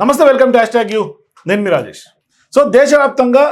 నమస్తే welcome to hash you. నేను మీ Rajesh. So దేశవ్యాప్తంగా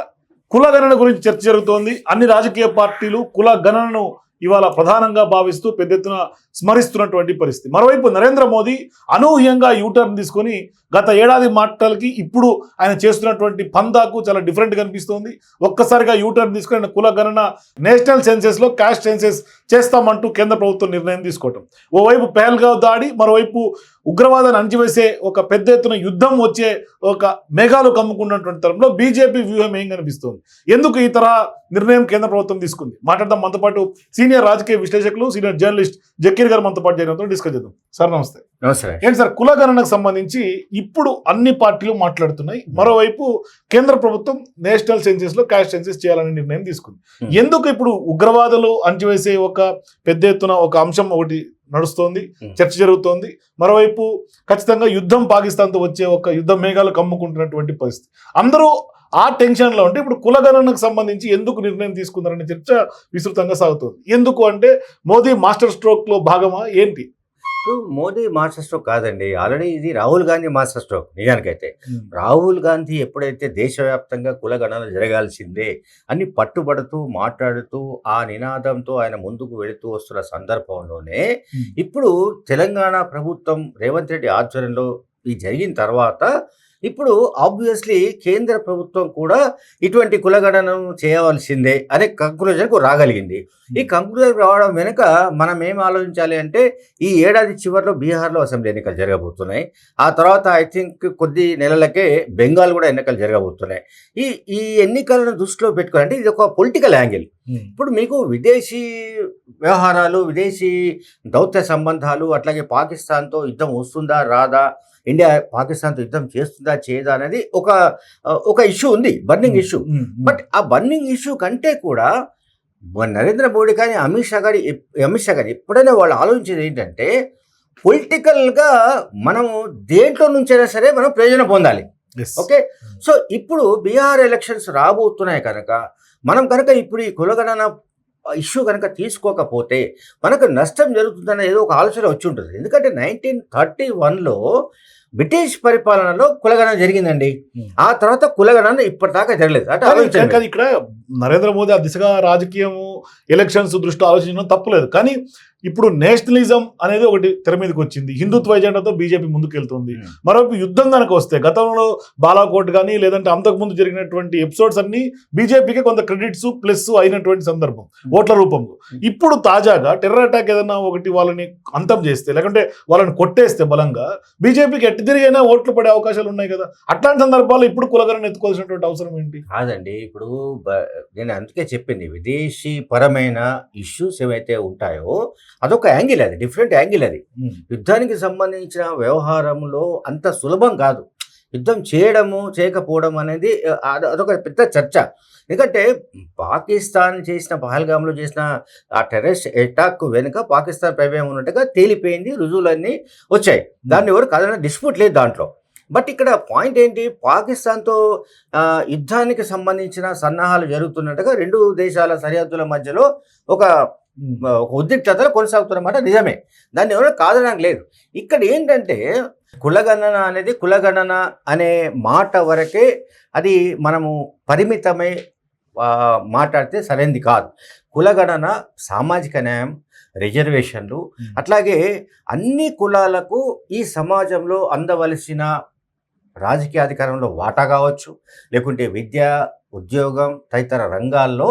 కుల గణన గురించి చర్చ జరుగుతోంది. అన్ని రాజకీయ పార్టీలు కుల గణనను ఇవాళ ప్రధానంగా భావిస్తూ పెద్ద ఎత్తున స్మరిస్తున్నటువంటి పరిస్థితి. మరోవైపు నరేంద్ర మోదీ అనూహ్యంగా యూటర్న్ తీసుకొని గత ఏడాది మాటలకి ఇప్పుడు ఆయన చేస్తున్నటువంటి పందాకు చాలా డిఫరెంట్ కనిపిస్తోంది ఒక్కసారిగా యూటర్న్ తీసుకొని ఆయన కుల గణన నేషనల్ సెన్సెస్లో క్యాష్ క్యాస్ట్ సెన్సెస్ చేస్తామంటూ కేంద్ర ప్రభుత్వం నిర్ణయం తీసుకోవటం. ఓవైపు పెహల్గావ్ దాడి మరోవైపు ఉగ్రవాదాన్ని అణచివేసే ఒక పెద్ద ఎత్తున యుద్ధం వచ్చే ఒక మేఘాలు కమ్ముకున్నటువంటి తరంలో బీజేపీ వ్యూహం ఏం కనిపిస్తోంది? ఎందుకు ఈ తరహా నిర్ణయం కేంద్ర ప్రభుత్వం తీసుకుంది? మాట్లాడదాం. మనతో పాటు సీనియర్ రాజకీయ విశ్లేషకులు సీనియర్ జర్నలిస్ట్ జకీర్ గారు మనతో పాటు చేయడంతో డిస్కస్ చేద్దాం. సార్ నమస్తే. నమస్తే. ఏంటి సార్ కుల గణనకు సంబంధించి ఇప్పుడు అన్ని పార్టీలు మాట్లాడుతున్నాయి. మరోవైపు కేంద్ర ప్రభుత్వం నేషనల్ సెన్సెస్లో క్యాష్ సెన్సెస్ చేయాలనే నిర్ణయం తీసుకుంది. Hmm. ఎందుకు ఇప్పుడు ఉగ్రవాదులు అంచివేసే ఒక పెద్ద ఎత్తున ఒక అంశం ఒకటి నడుస్తోంది. చర్చ జరుగుతోంది. మరోవైపు ఖచ్చితంగా యుద్ధం పాకిస్తాన్తో వచ్చే ఒక యుద్ధ మేఘాలు కమ్ముకుంటున్నటువంటి పరిస్థితి. అందరూ ఆ టెన్షన్లో ఉంటే ఇప్పుడు కులగణనకు సంబంధించి ఎందుకు నిర్ణయం తీసుకున్నారనే చర్చ విస్తృతంగా సాగుతుంది. ఎందుకు అంటే మోదీ మాస్టర్ స్ట్రోక్లో భాగమా? ఏంటి? మోదీ మాస్టర్ స్ట్రోక్ కాదండి. ఆల్రెడీ ఇది రాహుల్ గాంధీ మాస్టర్ స్ట్రోక్ నిజానికైతే. రాహుల్ గాంధీ ఎప్పుడైతే దేశవ్యాప్తంగా కులగణన జరగాల్సిందే అని పట్టుబడుతూ మాట్లాడుతూ ఆ నినాదంతో ఆయన ముందుకు వెళుతూ వస్తున్న సందర్భంలోనే ఇప్పుడు తెలంగాణ ప్రభుత్వం రేవంత్ రెడ్డి ఆధ్వర్యంలో ఇది జరిగిన తర్వాత ఇప్పుడు ఆబ్వియస్లీ కేంద్ర ప్రభుత్వం కూడా ఇటువంటి కులగణనను చేయవలసిందే అనే కంక్లూజన్కు రాగలిగింది. ఈ కంక్లూజన్ రావడం వెనుక మనం ఏం ఆలోచించాలి అంటే ఈ ఏడాది చివరిలో బీహార్లో అసెంబ్లీ ఎన్నికలు జరగబోతున్నాయి. ఆ తర్వాత ఐ థింక్ కొద్ది నెలలకే బెంగాల్ కూడా ఎన్నికలు జరగబోతున్నాయి. ఈ ఈ ఎన్నికలను దృష్టిలో పెట్టుకుని అంటే ఇది ఒక పొలిటికల్ యాంగిల్ ఇప్పుడు మీకు విదేశీ వ్యవహారాలు విదేశీ దౌత్య సంబంధాలు అట్లాగే పాకిస్తాన్తో యుద్ధం వస్తుందా రాదా ఇండియా పాకిస్తాన్తో యుద్ధం చేస్తుందా చేయదా అనేది ఒక ఒక ఇష్యూ ఉంది బర్నింగ్ ఇష్యూ. బట్ ఆ బర్నింగ్ ఇష్యూ కంటే కూడా నరేంద్ర మోడీ కానీ అమిత్ షా ఎప్- అమిత్ షా కానీ ఎప్పుడైనా వాళ్ళు ఆలోచించేది ఏంటంటే పొలిటికల్గా మనం దేంట్లో నుంచైనా సరే మనం ప్రయోజనం పొందాలి. ఓకే? సో ఇప్పుడు బీహార్ ఎలక్షన్స్ రాబోతున్నాయి కనుక మనం కనుక ఇప్పుడు ఈ కులగణన ఇష్యూ కనుక తీసుకోకపోతే మనకు నష్టం జరుగుతుందన్న ఏదో ఒక ఆలోచన వచ్చి ఉంటుంది. ఎందుకంటే నైన్టీన్ థర్టీ వన్లో బ్రిటిష్ పరిపాలనలో కులగణన జరిగిందండి. ఆ తర్వాత కులగణన ఇప్పటిదాకా జరగలేదు. అంటే ఇక్కడ నరేంద్ర మోదీ ఆ దిశగా రాజకీయము ఎలక్షన్స్ దృష్టి ఆలోచించడం తప్పులేదు. కానీ ఇప్పుడు నేషనలిజం అనేది ఒకటి తెర మీదకి వచ్చింది. హిందుత్వ ఎజెండాతో బీజేపీ ముందుకెళ్తుంది. Hmm. మరోవైపు యుద్ధం కనుక వస్తే గతంలో బాలాకోట్ కానీ లేదంటే అంతకు ముందు జరిగినటువంటి ఎపిసోడ్స్ అన్ని బీజేపీకి కొంత క్రెడిట్స్ ప్లస్ అయినటువంటి సందర్భం ఓట్ల రూపంలో. ఇప్పుడు తాజాగా టెర్రర్ అటాక్ ఏదైనా ఒకటి వాళ్ళని అంతం చేస్తే లేకుంటే వాళ్ళని కొట్టేస్తే బలంగా బీజేపీకి ఎట్టి తిరిగైనా ఓట్లు పడే అవకాశాలు ఉన్నాయి కదా. అట్లాంటి సందర్భాల్లో ఇప్పుడు కులగరని ఎత్తుకోవాల్సినటువంటి అవసరం ఏంటి? కాదండి ఇప్పుడు నేను అందుకే చెప్పింది విదేశీ పరమైన ఇష్యూస్ ఏవైతే ఉంటాయో అదొక యాంగిల్ అది డిఫరెంట్ యాంగిల్ అది. యుద్ధానికి సంబంధించిన వ్యవహారంలో అంత సులభం కాదు. యుద్ధం చేయడము చేయకపోవడం అనేది అదొక పెద్ద చర్చ. ఎందుకంటే పాకిస్తాన్ చేసిన పహల్గామ్లో చేసిన ఆ టెర్రరిస్ట్ అటాక్ వెనుక పాకిస్తాన్ ప్రమేయం ఉన్నట్టుగా తేలిపోయింది రుజువులన్నీ వచ్చాయి. దాన్ని ఎవరు కాదన్న డిస్ప్యూట్ లేదు దాంట్లో. బట్ ఇక్కడ పాయింట్ ఏంటి? పాకిస్తాన్తో యుద్ధానికి సంబంధించిన సన్నాహాలు జరుగుతున్నట్టుగా రెండు దేశాల సరిహద్దుల మధ్యలో ఒక ఉద్రిక్తతలు కొనసాగుతున్నమాట నిజమే. దాన్ని ఎవరు కాదనడానికి లేదు. ఇక్కడ ఏంటంటే కులగణన అనేది కులగణన అనే మాట వరకే అది మనము పరిమితమై మాట్లాడితే సరైనది కాదు. కులగణన సామాజిక న్యాయం రిజర్వేషన్లు అట్లాగే అన్ని కులాలకు ఈ సమాజంలో అందవలసిన రాజకీయ అధికారంలో వాటా కావచ్చు లేకుంటే విద్య ఉద్యోగం తదితర రంగాల్లో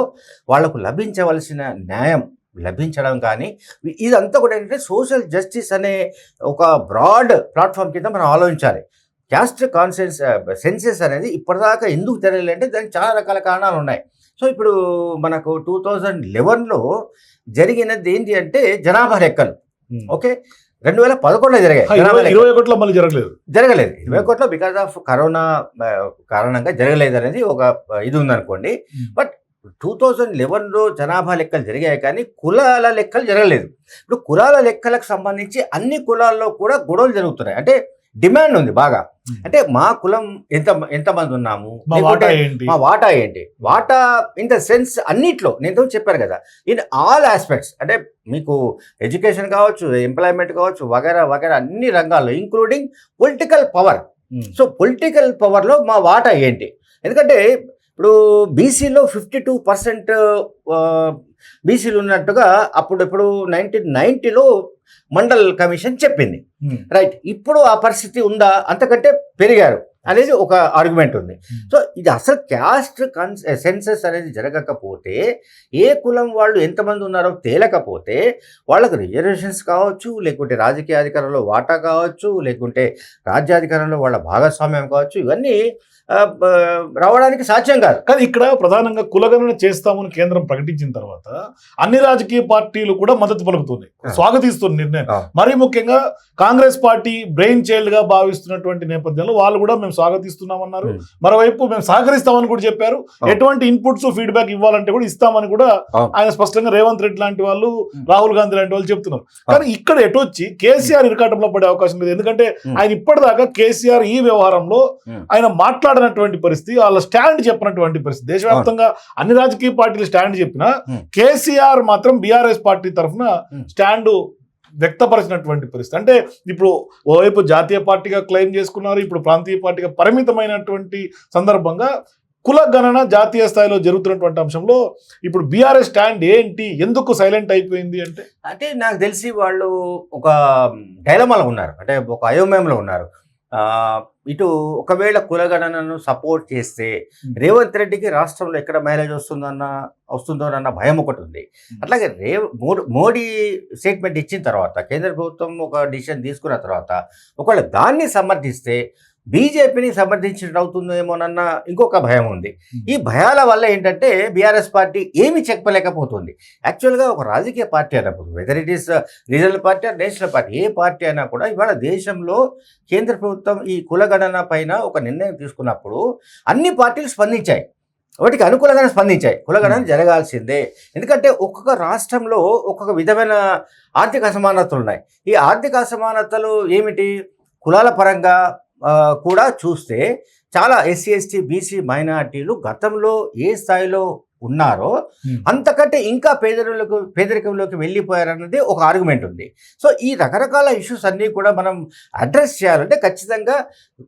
వాళ్ళకు లభించవలసిన న్యాయం లభించడం కానీ ఇదంతా కూడా ఏంటంటే సోషల్ జస్టిస్ అనే ఒక బ్రాడ్ ప్లాట్ఫామ్ కింద మనం ఆలోచించాలి. క్యాస్ట్ కాన్సెన్స్ సెన్సెస్ అనేది ఇప్పటిదాకా ఎందుకు తెలియలేంటే దానికి చాలా రకాల కారణాలు ఉన్నాయి. సో ఇప్పుడు మనకు టూ థౌజండ్ లెవెన్లో జరిగినది ఏంటి అంటే జనాభా లెక్కలు. ఓకే? రెండు వేల పదకొండులో జరిగాయి ఇరవై ఒకటిలో మళ్ళీ జరగలేదు. జరగలేదు. ఇరవై కోట్ల బికాస్ ఆఫ్ కరోనా కారణంగా జరగలేదు అనేది ఒక ఇది ఉందనుకోండి. బట్ టూ థౌజండ్ లెవెన్లో జనాభా లెక్కలు జరిగాయి కానీ కులాల లెక్కలు జరగలేదు. ఇప్పుడు కులాల లెక్కలకు సంబంధించి అన్ని కులాల్లో కూడా గొడవలు జరుగుతున్నాయి. అంటే డిమాండ్ ఉంది బాగా. అంటే మా కులం ఎంత ఎంతమంది ఉన్నాము? మా వాటా ఏంటి? వాటా ఇన్ ద సెన్స్ అన్నిట్లో నేను చెప్పాను కదా ఇన్ ఆల్ ఆస్పెక్ట్స్ అంటే మీకు ఎడ్యుకేషన్ కావచ్చు ఎంప్లాయ్మెంట్ కావచ్చు వగేరా వగేరా అన్ని రంగాల్లో including political power. So political పవర్లో మా వాటా ఏంటి? ఎందుకంటే ఇప్పుడు బీసీలో ఫిఫ్టీ టూ పర్సెంట్ బీసీలు ఉన్నట్టుగా అప్పుడు ఇప్పుడు నైన్టీన్ నైన్టీలో మండల్ కమిషన్ చెప్పింది. రైట్ ఇప్పుడు ఆ పరిస్థితి ఉందా? అంతకంటే పెరిగారు. అనేది ఒక ఆర్గ్యుమెంట్ ఉంది. సో ఇది అసలు క్యాస్ట్ కన్స్ సెన్సెస్ అనేది జరగకపోతే ఏ కులం వాళ్ళు ఎంతమంది ఉన్నారో తేలకపోతే వాళ్ళకు రిజర్వేషన్స్ కావచ్చు లేకుంటే రాజకీయ అధికారంలో వాటా కావచ్చు లేకుంటే రాజ్యాధికారంలో వాళ్ళ భాగస్వామ్యం కావచ్చు ఇవన్నీ రావడానికి సాధ్యం కాదు. కానీ ఇక్కడ ప్రధానంగా కులగణన చేస్తామని కేంద్రం ప్రకటించిన తర్వాత అన్ని రాజకీయ పార్టీలు కూడా మద్దతు పలుకుతుంది ఆ. స్వాగతిస్తున్న నిర్ణయం. మరీ ముఖ్యంగా కాంగ్రెస్ పార్టీ బ్రెయిన్ చైల్డ్గా భావిస్తున్నటువంటి నేపథ్యంలో వాళ్ళు కూడా మేము స్వాగతిస్తున్నామన్నారు Hmm. మరోవైపు మేము సహకరిస్తామని కూడా చెప్పారు. ఎటువంటి ఇన్పుట్స్ ఫీడ్బ్యాక్ ఇవ్వాలంటే కూడా ఇస్తామని కూడా. ఆయన స్పష్టంగా రేవంత్ రెడ్డి లాంటి వాళ్ళు Hmm. రాహుల్ గాంధీ లాంటి వాళ్ళు చెప్తున్నారు కానీ ఇక్కడ ఎటొచ్చి కేసీఆర్ ఇరకాటంలో పడే అవకాశం లేదు ఎందుకంటే Hmm. ఆయన ఇప్పటిదాకా కేసీఆర్ ఈ వ్యవహారంలో Hmm. ఆయన మాట్లాడినటువంటి పరిస్థితి వాళ్ళ స్టాండ్ చెప్పినటువంటి పరిస్థితి దేశవ్యాప్తంగా అన్ని రాజకీయ పార్టీలు స్టాండ్ చెప్పినా Hmm. కేసీఆర్ మాత్రం బీఆర్ఎస్ పార్టీ తరఫున Hmm. స్టాండ్ వ్యక్తపరిచినటువంటి పరిస్థితి. అంటే ఇప్పుడు ఓవైపు జాతీయ పార్టీగా క్లెయిమ్ చేసుకున్నారు ఇప్పుడు ప్రాంతీయ పార్టీగా పరిమితమైనటువంటి సందర్భంగా కుల గణన జాతీయ స్థాయిలో జరుగుతున్నటువంటి అంశంలో ఇప్పుడు బీఆర్ఎస్ స్టాండ్ ఏంటి? ఎందుకు సైలెంట్ అయిపోయింది అంటే? అంటే నాకు తెలిసి వాళ్ళు ఒక డైలమాలో ఉన్నారు. అంటే ఒక అయోమయంలో ఉన్నారు. ఇటు ఒకవేళ కులగణనను సపోర్ట్ చేస్తే రేవంత్ రెడ్డికి రాష్ట్రంలో ఎక్కడ మైలేజ్ వస్తుందన్న వస్తుందోనన్న భయం ఒకటి ఉంది. అట్లాగే రేవ్ మోడ్- మోడీ స్టేట్మెంట్ ఇచ్చిన తర్వాత కేంద్ర ప్రభుత్వం ఒక డిసిషన్ తీసుకున్న తర్వాత ఒకవేళ దాన్ని సమర్థిస్తే బీజేపీని సమర్థించినట్టు అవుతుందేమోనన్న ఇంకొక భయం ఉంది. ఈ భయాల వల్ల ఏంటంటే బీఆర్ఎస్ పార్టీ ఏమి చెప్పలేకపోతుంది. యాక్చువల్గా ఒక రాజకీయ పార్టీ అన్నప్పుడు whether it is regional party or national party A party అయినా కూడా ఇవాళ దేశంలో కేంద్ర ప్రభుత్వం ఈ కులగణన పైన ఒక నిర్ణయం తీసుకున్నప్పుడు అన్ని పార్టీలు స్పందించాయి. వాటికి అనుకూలంగానే స్పందించాయి. కులగణన జరగాల్సిందే. ఎందుకంటే ఒక్కొక్క రాష్ట్రంలో ఒక్కొక్క విధమైన ఆర్థిక అసమానతలు ఉన్నాయి. ఈ ఆర్థిక అసమానతలు ఏమిటి? కులాల పరంగా కూడా చూస్తే చాలా ఎస్సీ ఎస్టీ బీసీ మైనార్టీలు గతంలో ఏ స్థాయిలో ఉన్నారో అంతకంటే ఇంకా పేదరికలకు పేదరికంలోకి వెళ్ళిపోయారన్నది ఒక ఆర్గ్యుమెంట్ ఉంది. సో ఈ రకరకాల ఇష్యూస్ అన్నీ కూడా మనం అడ్రస్ చేయాలంటే ఖచ్చితంగా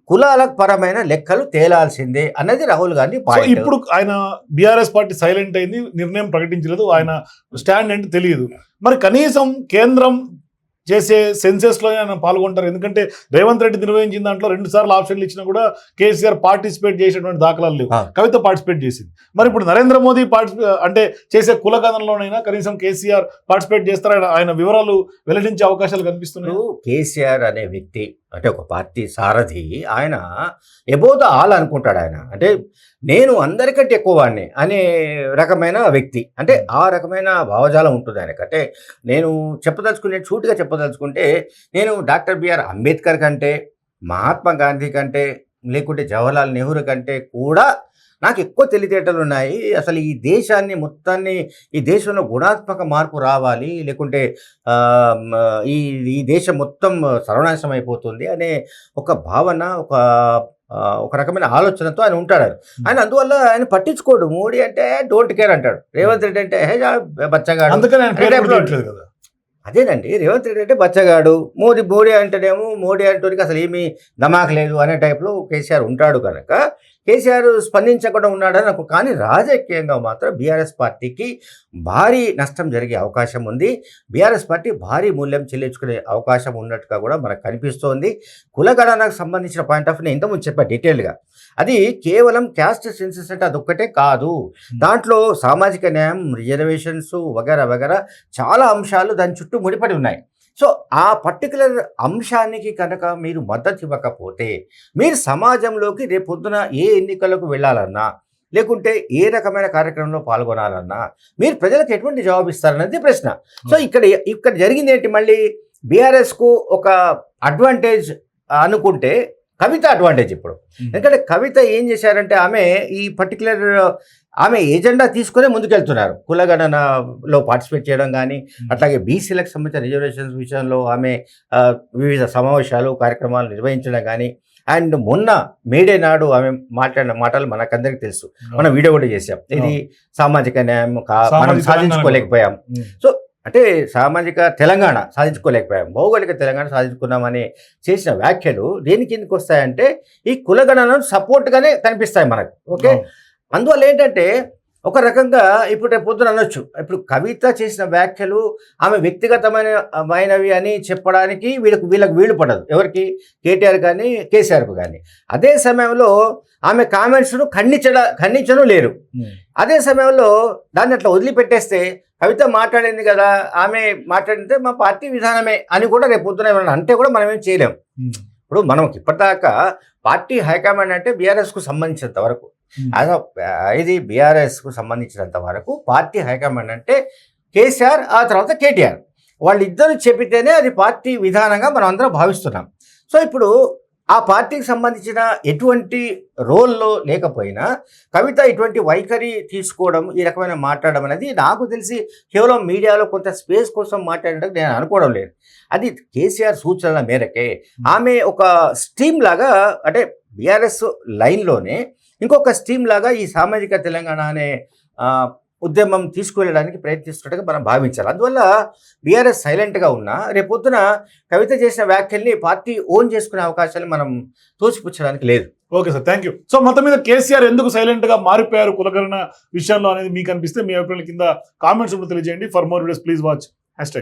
కులాల పరమైన లెక్కలు తేలాల్సిందే అన్నది రాహుల్ గాంధీ ఇప్పుడు ఆయన బీఆర్ఎస్ పార్టీ సైలెంట్ అయింది నిర్ణయం ప్రకటించలేదు ఆయన స్టాండ్ ఏంటి తెలియదు. మరి కనీసం కేంద్రం చేసే సెన్సెస్లో ఆయన పాల్గొంటారు. ఎందుకంటే రేవంత్ రెడ్డి నిర్వహించిన దాంట్లో రెండు సార్లు ఆప్షన్లు ఇచ్చినా కూడా కేసీఆర్ పార్టిసిపేట్ చేసేటువంటి దాఖలాలు లేవు. కవిత పార్టిసిపేట్ చేసింది. మరి ఇప్పుడు నరేంద్ర మోదీ పార్టిసిపే అంటే చేసే కులగణంలోనైనా కనీసం కేసీఆర్ పార్టిసిపేట్ చేస్తారు? ఆయన ఆయన వివరాలు వెల్లడించే అవకాశాలు కనిపిస్తున్నాయి. కేసీఆర్ అనే వ్యక్తి అంటే ఒక పార్టీ సారథి ఆయన ఎబో ద ఆల్ అనుకుంటాడు ఆయన. అంటే నేను అందరికంటే ఎక్కువ వాడిని అనే రకమైన వ్యక్తి. అంటే ఆ రకమైన భావజాలం ఉంటుంది ఆయనకు. అంటే నేను చెప్పదలుచుకునే సూటిగా చెప్పదలుచుకుంటే నేను డాక్టర్ బిఆర్ అంబేద్కర్ కంటే మహాత్మా గాంధీ కంటే లేకుంటే జవహర్లాల్ నెహ్రూ కంటే కూడా నాకు ఎక్కువ తెలివితేటలు ఉన్నాయి. అసలు ఈ దేశాన్ని మొత్తాన్ని ఈ దేశంలో గుణాత్మక మార్పు రావాలి లేకుంటే ఈ ఈ దేశం మొత్తం సర్వనాశనం అయిపోతుంది అనే ఒక భావన ఒక ఒక రకమైన ఆలోచనతో ఆయన ఉంటాడు ఆయన. అందువల్ల ఆయన పట్టించుకోడు. మోడీ అంటే డోంట్ కేర్ అంటాడు. రేవంత్ రెడ్డి అంటే బచ్చగాడు. అందుకని అదేనండి. రేవంత్ రెడ్డి అంటే బచ్చగాడు. మోదీ మోడీ అంటేనేమో మోడీ అంటోనికి అసలు ఏమీ దమాక్ లేదు అనే టైప్లో కేసీఆర్ ఉంటాడు కనుక కేసీఆర్ స్పందించకుండా ఉన్నాడని నాకు కానీ రాజకీయంగా మాత్రం బీఆర్ఎస్ పార్టీకి భారీ నష్టం జరిగే అవకాశం ఉంది. బీఆర్ఎస్ పార్టీ భారీ మూల్యం చెల్లించుకునే అవకాశం ఉన్నట్టుగా కూడా మనకు కనిపిస్తోంది. కులగణనకు సంబంధించిన పాయింట్ ఆఫ్ నేను ఇంతకుముందు చెప్పా డీటెయిల్గా అది కేవలం క్యాస్ట్ సెన్సెస్ అంటే అదొక్కటే కాదు. దాంట్లో సామాజిక న్యాయం రిజర్వేషన్స్ వగేరా వగేరా చాలా అంశాలు దాని చుట్టూ ముడిపడి ఉన్నాయి. సో ఆ పర్టికులర్ అంశానికి కనుక మీరు మద్దతు ఇవ్వకపోతే మీరు సమాజంలోకి రేపు పొద్దున ఏ ఎన్నికలకు వెళ్ళాలన్నా లేకుంటే ఏ రకమైన కార్యక్రమంలో పాల్గొనాలన్నా మీరు ప్రజలకు ఎటువంటి జవాబు ఇస్తారన్నది ప్రశ్న. సో ఇక్కడ ఇక్కడ జరిగింది ఏంటి మళ్ళీ? బీఆర్ఎస్కు ఒక అడ్వాంటేజ్ అనుకుంటే కవిత అడ్వాంటేజ్ ఇప్పుడు. ఎందుకంటే కవిత ఏం చేశారంటే ఆమె ఈ పర్టికులర్ ఆమె ఏజెండా తీసుకునే ముందుకెళ్తున్నారు. కులగణనలో పార్టిసిపేట్ చేయడం కానీ అట్లాగే బీసీలకు సంబంధించిన రిజర్వేషన్స్ విషయంలో ఆమె వివిధ సమావేశాలు కార్యక్రమాలు నిర్వహించడం కానీ అండ్ మొన్న మేడే నాడు ఆమె మాట్లాడిన మాటలు మనకందరికీ తెలుసు. మనం వీడియో కూడా చేసాం ఇది సామాజిక న్యాయం కా- మనం సాధించుకోలేకపోయాం. సో అంటే సామాజిక తెలంగాణ సాధించుకోలేకపోయాం. భౌగోళిక తెలంగాణ సాధించుకున్నామని చేసిన వ్యాఖ్యలు దేనికి ఎందుకు వస్తాయంటే ఈ కులగణనను సపోర్ట్గానే కనిపిస్తాయి మనకు. ఓకే? అందువల్ల ఏంటంటే ఒక రకంగా ఇప్పుడు రేపు పొద్దున అనొచ్చు. ఇప్పుడు కవిత చేసిన వ్యాఖ్యలు ఆమె వ్యక్తిగతమైన మైనవి అని చెప్పడానికి వీళ్ళకు వీళ్ళకి వీలు పడదు. ఎవరికి? కేటీఆర్ కానీ కేసీఆర్కు కానీ. అదే సమయంలో ఆమె కామెంట్స్ను ఖండించడ ఖండించను లేరు. అదే సమయంలో దాన్ని అట్లా వదిలిపెట్టేస్తే కవిత మాట్లాడింది కదా ఆమె మాట్లాడితే మా పార్టీ విధానమే అని కూడా రేపు పొద్దున ఏమన్నా అంటే కూడా మనం ఏం చేయలేం. ఇప్పుడు మనకి ఇప్పటిదాకా పార్టీ హైకమాండ్ అంటే బీఆర్ఎస్కు సంబంధించినంత వరకు ఇది బీఆర్ఎస్కు సంబంధించినంత వరకు పార్టీ హైకమాండ్ అంటే కేసీఆర్ ఆ తర్వాత కేటీఆర్. వాళ్ళిద్దరు చెప్పితేనే అది పార్టీ విధానంగా మనం అందరం భావిస్తున్నాం. సో ఇప్పుడు ఆ పార్టీకి సంబంధించిన ఎటువంటి రోల్లో లేకపోయినా కవిత ఇటువంటి వైఖరి తీసుకోవడం ఈ రకమైన మాట్లాడడం అనేది నాకు తెలిసి కేవలం మీడియాలో కొంత స్పేస్ కోసం మాట్లాడడం నేను అనుకోవడం లేదు. అది కేసీఆర్ సూచనల మేరకే ఆమె ఒక స్టీమ్ లాగా అంటే బీఆర్ఎస్ లైన్లోనే ఇంకొక స్టీమ్ లాగా ఈ సామాజిక తెలంగాణ అనే ఉద్యమం తీసుకువెళ్ళడానికి ప్రయత్నిస్తున్నట్టుగా మనం భావించాలి. అందువల్ల బీఆర్ఎస్ సైలెంట్గా ఉన్నా రేపొద్దున కవిత చేసిన వ్యాఖ్యల్ని పార్టీ ఓన్ చేసుకునే అవకాశాలు మనం తోసిపుచ్చడానికి లేదు. Okay sir thank you so మొత్తం మీద కేసీఆర్ ఎందుకు సైలెంట్గా మారిపోయారు కులకరణ విషయంలో అనేది మీకు అనిపిస్తే మీ అభిప్రాయం కింద కామెంట్స్ కూడా తెలియజేయండి. For more videos please watch. Hash